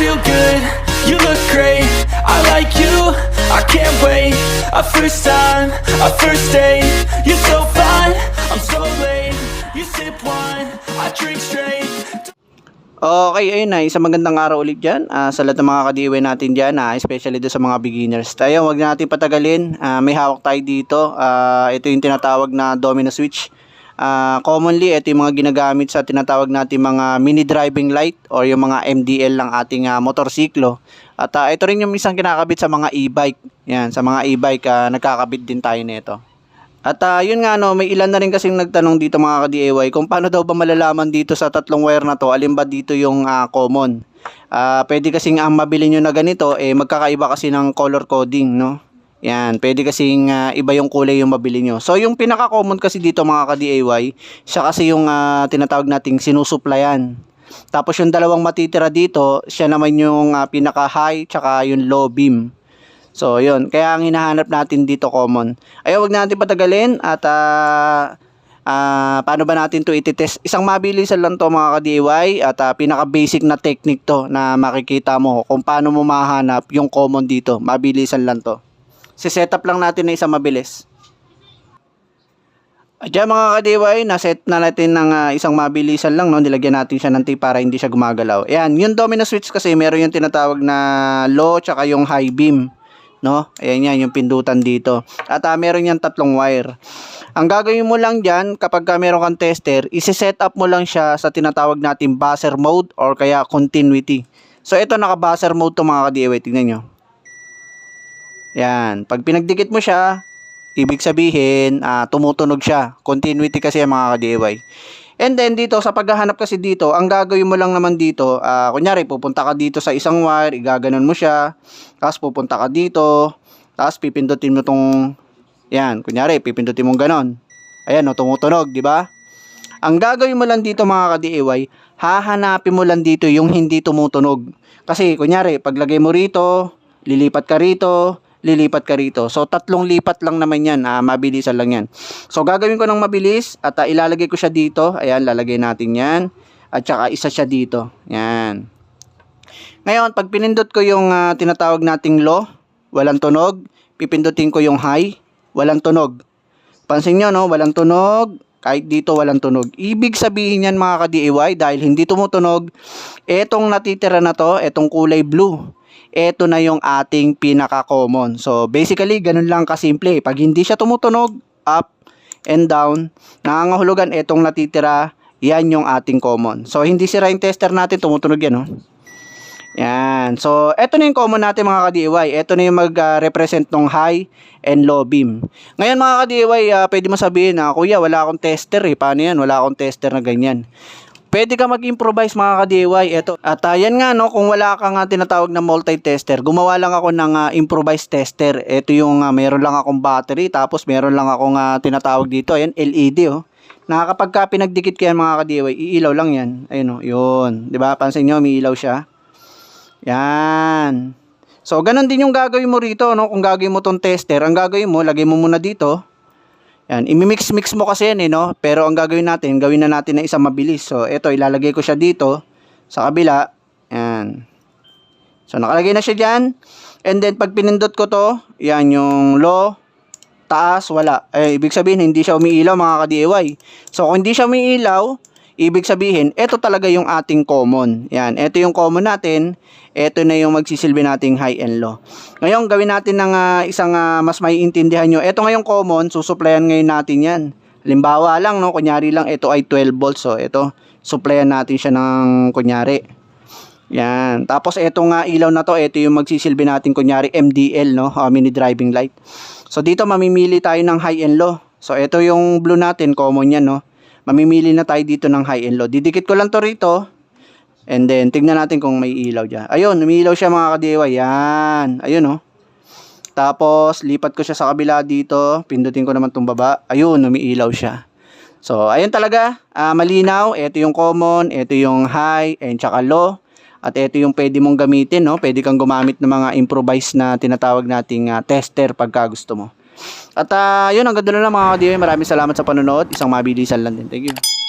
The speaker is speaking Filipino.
feel good, you look great. I like you, I can't wait. A first time, a first date. You're so fine, I'm so late. You sip wine, I drink straight. Okay, ayun na, isang magandang araw ulit dyan. Ah, sa lahat ng mga ka-DIY natin dyan, ah, especially doon sa mga beginners. Tayo, wag na natin patagalin, Ah, may hawak tayo dito, Ah, ito yung tinatawag na domino switch. Ah, commonly, ito yung mga ginagamit sa tinatawag natin mga mini driving light or yung mga MDL ng ating ah, motorsiklo. At ah, ito rin yung isang kinakabit sa mga e-bike. Yan, sa mga e-bike, ah, nagkakabit din tayo nito. At ah, yun nga no, may ilan na rin kasing nagtanong dito mga ka-DIY kung paano daw ba malalaman dito sa tatlong wire na to, alin ba dito yung ah, common. Ah, pwede kasing ang mabili nyo na ganito, eh magkakaiba kasi ng color coding, no? Yan, pwede kasing ah, iba yung kulay yung mabili nyo. So yung pinaka-common kasi dito mga ka-DIY, siya kasi yung ah, tinatawag nating sinusuplayan. Tapos yung dalawang matitira dito, siya naman yung ah, pinaka-high tsaka yung low beam. So, yun. Kaya ang hinahanap natin dito common. Ay, wag natin patagalin at ah ah, paano ba natin to ititest? Isang mabilisan lang to mga ka-DIY at ah, pinaka-basic na technique to na makikita mo kung paano mo mahanap yung common dito. Mabilisan lang to. Si-setup lang natin na isang mabilis. At dyan mga ka-DIY, naset na natin ng ah, isang mabilisan lang, no? nilagyan natin siya ng tape para hindi siya gumagalaw. Ayan, yung domino switch kasi meron yung tinatawag na low tsaka yung high beam. No? Ayan yan, yung pindutan dito. At ah, meron yan tatlong wire. Ang gagawin mo lang dyan, kapag ka meron kang tester, isi-set up mo lang siya sa tinatawag natin buzzer mode or kaya continuity. So ito naka-buzzer mode to mga ka-DIY, tingnan nyo. Yan, pag pinagdikit mo siya, ibig sabihin, ah, tumutunog siya. Continuity kasi yan mga ka-DIY. And then dito, sa paghahanap kasi dito, ang gagawin mo lang naman dito, ah, kunyari, pupunta ka dito sa isang wire, igaganon mo siya, tapos pupunta ka dito, tapos pipindutin mo tong, yan, kunyari, pipindutin mo ganon. Ayan, no, tumutunog, di ba? Ang gagawin mo lang dito mga ka-DIY, hahanapin mo lang dito yung hindi tumutunog. Kasi, kunyari, paglagay mo rito, lilipat ka rito, lilipat ka rito. So, tatlong lipat lang naman yan. Ah, mabilisan lang yan. So, gagawin ko ng mabilis at ah, ilalagay ko siya dito. Ayan, lalagay natin yan. At saka isa siya dito. Yan. Ngayon, pag pinindot ko yung ah, tinatawag nating low, walang tunog. Pipindutin ko yung high, walang tunog. Pansin nyo, no? Walang tunog. Kahit dito walang tunog. Ibig sabihin yan mga ka-DIY dahil hindi tumutunog, etong natitira na to, etong kulay blue, eto na yung ating pinaka-common. So, basically, ganun lang kasimple. Pag hindi siya tumutunog, up and down, nangangahulugan etong natitira, yan yung ating common. So, hindi sira yung tester natin, tumutunog yan, no? Yan. So, eto na yung common natin mga ka-DIY. Eto na yung mag-represent ng high and low beam. Ngayon mga ka-DIY, ah, pwede mo sabihin na, Kuya, wala akong tester eh. Paano yan? Wala akong tester na ganyan. Pwede ka mag-improvise mga ka-DIY. Ito. At ah, yan nga, no, kung wala kang nga tinatawag na multi-tester, gumawa lang ako ng ah, improvised tester. Ito yung uh, meron lang akong battery, tapos meron lang akong ah, tinatawag dito. Ayan, LED oh. Nakakapag ka pinagdikit ko yan mga ka-DIY, iilaw lang yan. Ayun oh, yun. 'Di ba? Pansin nyo, may ilaw siya. Yan. So, ganun din yung gagawin mo rito, no? Kung gagawin mo tong tester, ang gagawin mo, lagay mo muna dito. Yan, imimix-mix mo kasi yan eh, no? Pero ang gagawin natin, gawin na natin na isang mabilis. So, ito, ilalagay ko siya dito, sa kabila. Yan. So, nakalagay na siya dyan. And then, pag pinindot ko to, yan yung low, taas, wala. Eh, ibig sabihin, hindi siya umiilaw, mga ka-DIY. So, kung hindi siya umiilaw, ibig sabihin, ito talaga yung ating common. Yan, ito yung common natin. Ito na yung magsisilbi nating high and low. Ngayon, gawin natin ng ah, isang ah, mas maiintindihan nyo. Ito ngayong common, susuplayan ngayon natin yan. Halimbawa lang, no, kunyari lang, ito ay 12 volts. So, ito, suplayan natin siya ng kunyari. Yan. Tapos, ito nga ilaw na to, ito yung magsisilbi natin kunyari MDL, no, ah, mini driving light. So, dito mamimili tayo ng high and low. So, ito yung blue natin, common yan, no. Mamimili na tayo dito ng high and low. Didikit ko lang to rito. And then, tignan natin kung may ilaw dyan. Ayun, umiilaw siya mga ka-DIY. Yan. Ayun, oh. Tapos, lipat ko siya sa kabila dito. Pindutin ko naman itong baba. Ayun, umiilaw siya. So, ayun talaga. ah, malinaw. Ito yung common. Ito yung high and tsaka low. At ito yung pwede mong gamitin, no? Pwede kang gumamit ng mga improvised na tinatawag nating ah, tester pagka gusto mo. At ah, yun, hanggang doon na lang mga ka-DIY. Maraming salamat sa panonood. Isang mabilisan lang din. Thank you.